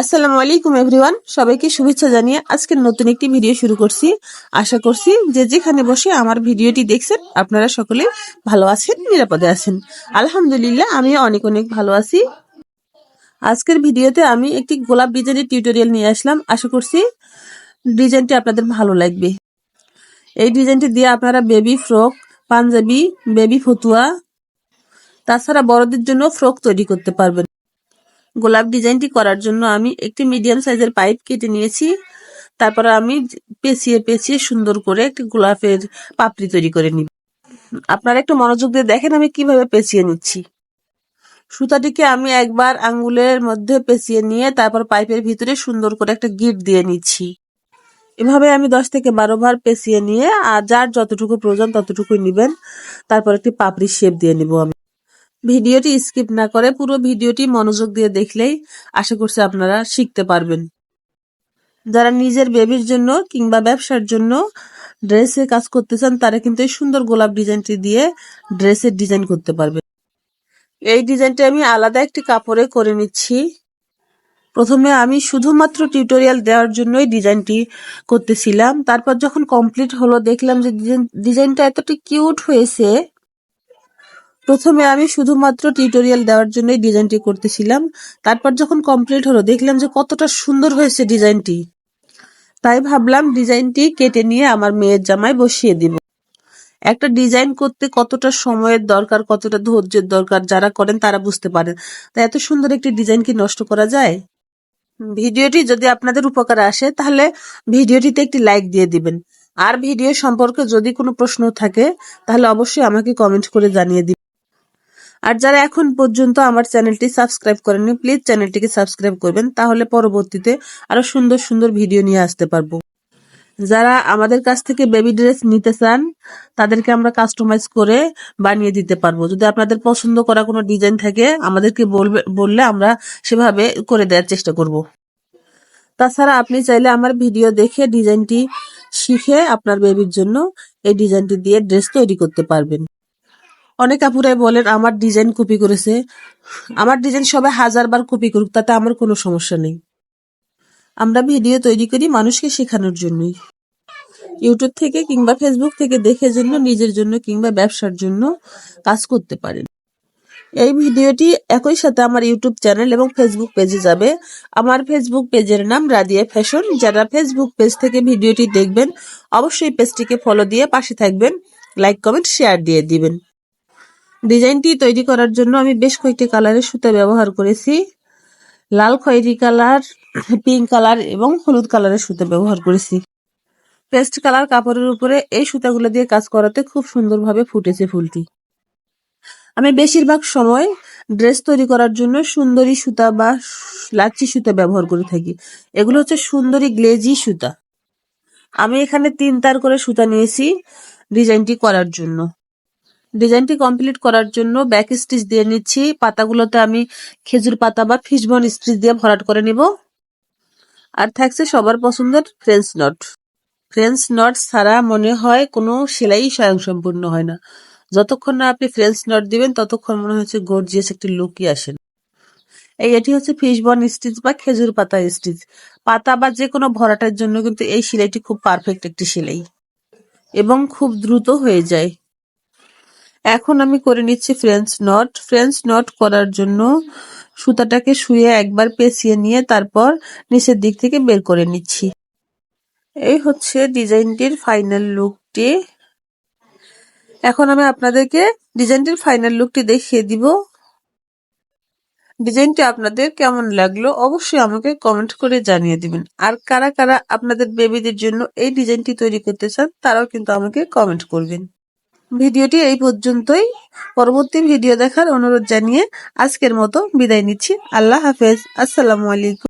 আসসালামু আলাইকুম, এভরিওয়ান। সবাইকে শুভেচ্ছা জানিয়ে আজকের নতুন একটি ভিডিও শুরু করছি। আশা করছি যে যেখানে বসে আমার ভিডিওটি দেখছেন, আপনারা সকলে ভালো আছেন, নিরাপদে আছেন। আলহামদুলিল্লাহ, আমি অনেক অনেক ভালো আছি। আজকের ভিডিওতে আমি একটি গোলাপ ডিজাইনের টিউটোরিয়াল নিয়ে আসলাম। আশা করছি ডিজাইনটি আপনাদের ভালো লাগবে। এই ডিজাইনটি দিয়ে আপনারা বেবি ফ্রক, পাঞ্জাবি, বেবি ফতুয়া, তাছাড়া বড়দের জন্য ফ্রক তৈরি করতে পারবেন। গোলাপ ডিজাইনটি করার জন্য আমি একটি মিডিয়াম সাইজের পাইপ কেটে নিয়েছি। তারপর আমি পেঁচিয়ে পেঁচিয়ে সুন্দর করে একটি গোলাপের পাপড়ি তৈরি করে নিব। আপনারা একটু মনোযোগ দিয়ে দেখেন আমি কীভাবে পেঁচিয়ে নিচ্ছি। সুতাটিকে আমি একবার আঙ্গুলের মধ্যে পেঁচিয়ে নিয়ে তারপর পাইপের ভিতরে সুন্দর করে একটা গিট দিয়ে নিচ্ছি। এভাবে আমি দশ থেকে বারো বার পেঁচিয়ে নিয়ে আর যার যতটুকু প্রয়োজন ততটুকুই নিবেন। তারপর একটি পাপড়ি শেপ দিয়ে নিব আমি। ভিডিওটি স্কিপ না করে পুরো ভিডিওটি মনোযোগ দিয়ে দেখলেই আশা করছি আপনারা শিখতে পারবেন। যারা নিজের বেবির জন্য কিংবা ব্যবসার জন্য ড্রেসে কাজ করতে চান তারা কিন্তু এই সুন্দর গোলাপ ডিজাইনটি দিয়ে ড্রেসের ডিজাইন করতে পারবে এই ডিজাইনটি আমি আলাদা একটি কাপড়ে করে নিচ্ছি। প্রথমে আমি শুধুমাত্র টিউটোরিয়াল দেওয়ার জন্যই ডিজাইনটি করতেছিলাম। তারপর যখন কমপ্লিট হলো, দেখলাম যে ডিজাইনটা এতটা কিউট হয়েছে প্রথমে আমি শুধুমাত্র টিউটোরিয়াল দেওয়ার জন্যই ডিজাইনটি করতেছিলাম। তারপর যখন কমপ্লিট হলো, দেখলাম যে কতটা সুন্দর হয়েছে ডিজাইনটি তাই ভাবলাম ডিজাইনটি কেটে নিয়ে আমার মেয়ের জামায় বসিয়ে দিব। একটা ডিজাইন করতে কতটা সময়ের দরকার, কতটা ধৈর্যের দরকার, যারা করেন তারা বুঝতে পারেন। তাই এত সুন্দর একটি ডিজাইন কি নষ্ট করা যায়? ভিডিওটি যদি আপনাদের উপকারে আসে, তাহলে ভিডিওটিতে একটি লাইক দিয়ে দিবেন। আর ভিডিও সম্পর্কে যদি কোনো প্রশ্ন থাকে, তাহলে অবশ্যই আমাকে কমেন্ট করে জানিয়ে দিবেন। আর যারা এখন পর্যন্ত আমার চ্যানেলটি সাবস্ক্রাইব করেননি প্লিজ চ্যানেলটিকে সাবস্ক্রাইব করবেন, তাহলে পরবর্তীতে আরও সুন্দর সুন্দর ভিডিও নিয়ে আসতে পারব। যারা আমাদের কাছ থেকে বেবি ড্রেস নিতে চান, তাদেরকে আমরা কাস্টমাইজ করে বানিয়ে দিতে পারব। যদি আপনাদের পছন্দ করা কোনো ডিজাইন থাকে, আমাদেরকে বলবে, বললে আমরা সেভাবে করে দেওয়ার চেষ্টা করব। তাছাড়া আপনি চাইলে আমার ভিডিও দেখে ডিজাইনটি শিখে আপনার বেবির জন্য এই ডিজাইনটি দিয়ে ড্রেস তৈরি করতে পারবেন। অনেক আপুরাই বলেন, আমার ডিজাইন কপি করেছে। আমার ডিজাইন সবাই হাজার বার কপি করুক, তাতে আমার কোনো সমস্যা নেই। আমরা ভিডিও তৈরি করি মানুষকে শেখানোর জন্যই। ইউটিউব থেকে কিংবা ফেসবুক থেকে দেখে জন্য, নিজের জন্য কিংবা ব্যবসার জন্য কাজ করতে পারেন। এই ভিডিওটি একই সাথে আমার ইউটিউব চ্যানেল এবং ফেসবুক পেজে যাবে। আমার ফেসবুক পেজের নাম রাদিয়া ফ্যাশন যারা ফেসবুক পেজ থেকে ভিডিওটি দেখবেন, অবশ্যই পেজটিকে ফলো দিয়ে পাশে থাকবেন লাইক কমেন্ট শেয়ার দিয়ে দিবেন। ডিজাইনটি তৈরি করার জন্য আমি বেশ কয়েকটি কালারের সুতা ব্যবহার করেছি। লাল খয়েরি কালার, পিঙ্ক কালার এবং হলুদ কালারের সুতা ব্যবহার করেছি। পেস্ট কালার কাপড়ের উপরে এই সুতাগুলো দিয়ে কাজ করাতে খুব সুন্দরভাবে ফুটেছে ফুলটি। আমি বেশিরভাগ সময় ড্রেস তৈরি করার জন্য সুন্দরী সুতা বা লাচ্ছি সুতা ব্যবহার করে থাকি। এগুলো হচ্ছে সুন্দরী গ্লেজি সুতা। আমি এখানে তিন তার করে সুতা নিয়েছি ডিজাইনটি করার জন্য। ডিজাইনটি কমপ্লিট করার জন্য ব্যাক স্টিচ দিয়ে নিচ্ছি। পাতাগুলোতে আমি খেজুর পাতা বা ফিশবন স্টিচ দিয়ে ভরাট করে নিব। আর থাকছে সবার পছন্দের ফ্রেঞ্চ নট ফ্রেঞ্চ নট ছাড়া মনে হয় কোনো সেলাই স্বয়ংসম্পূর্ণ হয় না। যতক্ষণ না আপনি ফ্রেঞ্চ নট দিবেন, ততক্ষণ মনে হচ্ছে গর্জিয়াস একটি লুকই আসেন এই এটি হচ্ছে ফিশবন স্টিচ বা খেজুর পাতা স্টিচ। পাতা বা যে কোনো ভরাটার জন্য কিন্তু এই সেলাইটি খুব পারফেক্ট একটি সেলাই। এবং খুব দ্রুত হয়ে যায়। এখন আমি করে নিচ্ছি ফ্রেঞ্চ নট ফ্রেঞ্চ নট করার জন্য সুতাটাকে শুয়ে একবার পেঁচিয়ে নিয়ে তারপর নিচের দিক থেকে বের করে নিচ্ছি। এই হচ্ছে ডিজাইনটির ফাইনাল লুকটি। এখন আমি আপনাদেরকে ডিজাইনটির ফাইনাল লুকটি দেখিয়ে দিব। ডিজাইনটি আপনাদের কেমন লাগল অবশ্যই আমাকে কমেন্ট করে জানিয়ে দিবেন। আর কারা কারা আপনাদের বেবিদের জন্য এই ডিজাইনটি তৈরি করতে চান, তারাও কিন্তু আমাকে কমেন্ট করবেন। ভিডিওটি এই পর্যন্তই। পরবর্তী ভিডিও দেখার অনুরোধ জানিয়ে আজকের মতো বিদায় নিচ্ছি। আল্লাহ হাফেজ। আসসালামু আলাইকুম।